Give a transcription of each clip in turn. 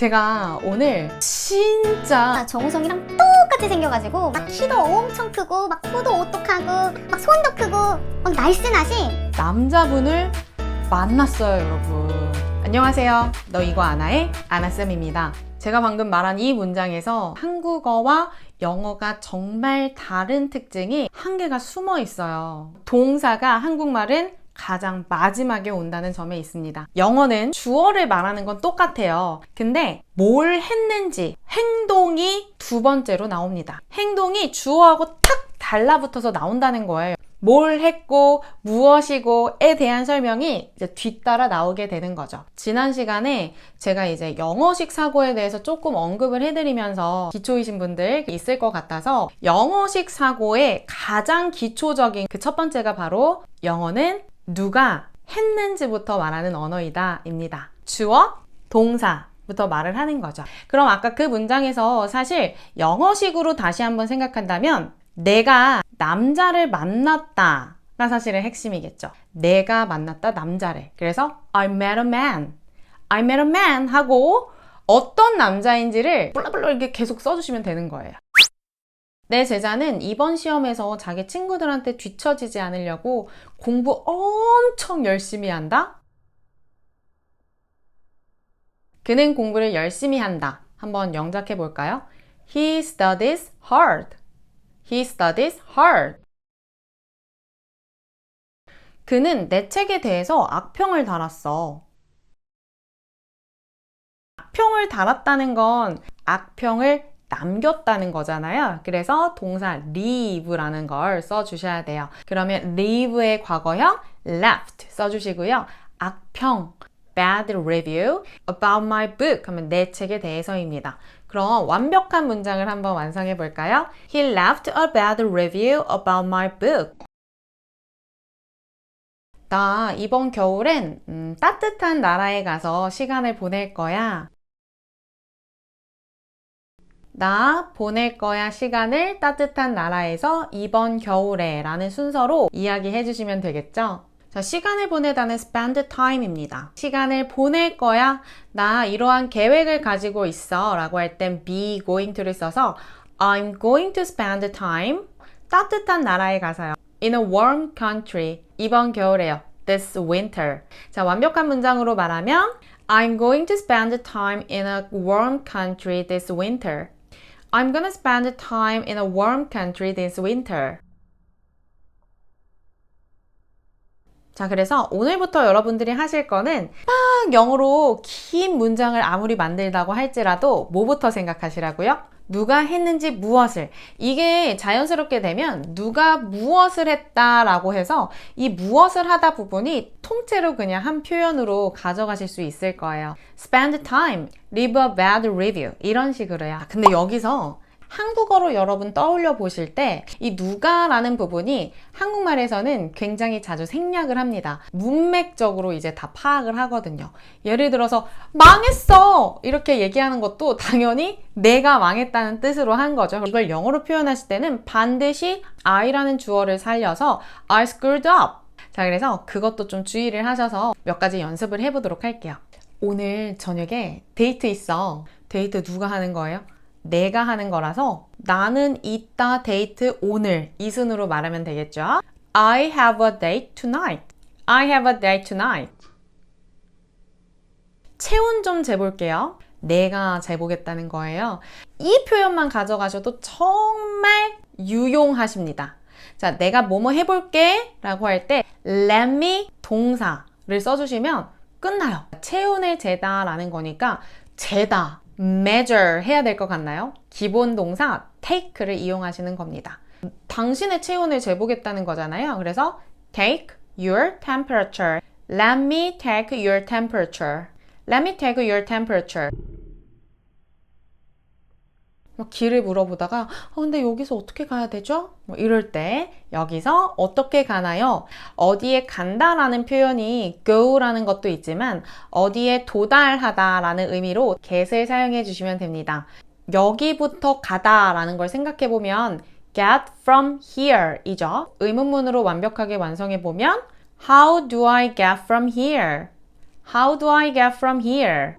제가 오늘 진짜 나 정우성이랑 똑같이 생겨가지고 막 키도 엄청 크고 막 코도 오똑하고 막 손도 크고 막 날씬하시 남자분을 만났어요, 여러분. 안녕하세요. 너 이거 아나의 아나쌤입니다. 제가 방금 말한 이 문장에서 한국어와 영어가 정말 다른 특징이 한 개가 숨어 있어요. 동사가 한국말은 가장 마지막에 온다는 점에 있습니다. 영어는 주어를 말하는 건 똑같아요. 근데 뭘 했는지 행동이 두 번째로 나옵니다. 행동이 주어하고 탁 달라붙어서 나온다는 거예요. 뭘 했고 무엇이고에 대한 설명이 이제 뒤따라 나오게 되는 거죠. 지난 시간에 제가 이제 영어식 사고에 대해서 조금 언급을 해드리면서 기초이신 분들 있을 것 같아서 영어식 사고의 가장 기초적인 그 첫 번째가 바로 영어는 누가 했는지부터 말하는 언어이다 입니다. 주어, 동사 부터 말을 하는 거죠. 그럼 아까 그 문장에서 사실 영어식으로 다시 한번 생각한다면 내가 남자를 만났다. 가 사실은 핵심이겠죠. 내가 만났다 남자를. 그래서 I met a man. I met a man 하고 어떤 남자인지를 블라블라 이렇게 계속 써주시면 되는 거예요. 내 제자는 이번 시험에서 자기 친구들한테 뒤처지지 않으려고 공부 엄청 열심히 한다? 그는 공부를 열심히 한다. 한번 영작해 볼까요? He studies hard. He studies hard. 그는 내 책에 대해서 악평을 달았어. 악평을 달았다는 건 악평을 남겼다는 거잖아요. 그래서 동사 leave라는 걸 써주셔야 돼요. 그러면 leave의 과거형 left 써주시고요. 악평 bad review about my book 하면 내 책에 대해서입니다. 그럼 완벽한 문장을 한번 완성해 볼까요? He left a bad review about my book. 나 이번 겨울엔 음, 따뜻한 나라에 가서 시간을 보낼 거야. 나 보낼 거야 시간을 따뜻한 나라에서 이번 겨울에 라는 순서로 이야기해 주시면 되겠죠? 자, 시간을 보내다는 spend time입니다. 시간을 보낼 거야. 나 이러한 계획을 가지고 있어. 라고 할 땐 be going to를 써서 I'm going to spend time 따뜻한 나라에 가서요. In a warm country. 이번 겨울에요. This winter. 자, 완벽한 문장으로 말하면 I'm going to spend time in a warm country this winter. I'm gonna spend time in a warm country this winter. 자, 그래서 오늘부터 여러분들이 하실 거는 막 영어로 긴 문장을 아무리 만들다고 할지라도 뭐부터 생각하시라고요? 누가 했는지 무엇을. 이게 자연스럽게 되면 누가 무엇을 했다라고 해서 이 무엇을 하다 부분이 통째로 그냥 한 표현으로 가져가실 수 있을 거예요. spend time, leave a bad review. 이런 식으로요. 근데 여기서 한국어로 여러분 떠올려 보실 때 이 누가라는 부분이 한국말에서는 굉장히 자주 생략을 합니다. 문맥적으로 이제 다 파악을 하거든요. 예를 들어서 망했어! 이렇게 얘기하는 것도 당연히 내가 망했다는 뜻으로 한 거죠. 이걸 영어로 표현하실 때는 반드시 I라는 주어를 살려서 I screwed up. 자, 그래서 그것도 좀 주의를 하셔서 몇 가지 연습을 해보도록 할게요. 오늘 저녁에 데이트 있어. 데이트 누가 하는 거예요? 내가 하는 거라서 나는 이따 데이트 오늘 이 순으로 말하면 되겠죠. I have a date tonight. I have a date tonight. 체온 좀 재볼게요. 내가 재보겠다는 거예요. 이 표현만 가져가셔도 정말 유용하십니다. 자, 내가 뭐뭐 해볼게 라고 할 때 let me 동사를 써주시면 끝나요. 체온을 재다 라는 거니까 재다 measure 해야 될 것 같나요? 기본 동사 take를 이용하시는 겁니다. 당신의 체온을 재보겠다는 거잖아요. 그래서 take your temperature. Let me take your temperature. Let me take your temperature. 뭐 길을 물어보다가 어, 근데 여기서 어떻게 가야 되죠? 뭐 이럴 때 여기서 어떻게 가나요? 어디에 간다라는 표현이 go라는 것도 있지만 어디에 도달하다라는 의미로 get을 사용해 주시면 됩니다. 여기부터 가다라는 걸 생각해 보면 get from here 이죠. 의문문으로 완벽하게 완성해 보면 How do I get from here? How do I get from here?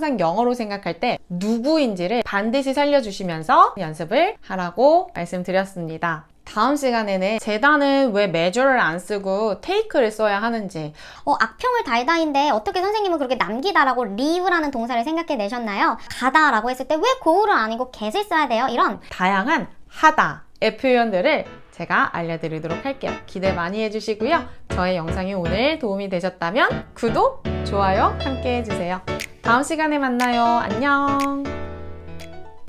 항상 영어로 생각할 때 누구인지를 반드시 살려주시면서 연습을 하라고 말씀드렸습니다. 다음 시간에는 재단은 왜 measure를 안 쓰고 take를 써야 하는지 어, 악평을 달다인데 어떻게 선생님은 그렇게 남기다라고 leave라는 동사를 생각해 내셨나요? 가다라고 했을 때왜 go를 아니고 get을 써야 돼요? 이런 다양한 하다의 표현들을 제가 알려드리도록 할게요. 기대 많이 해주시고요. 저의 영상이 오늘 도움이 되셨다면 구독, 좋아요 함께 해주세요. 다음 시간에 만나요. 안녕.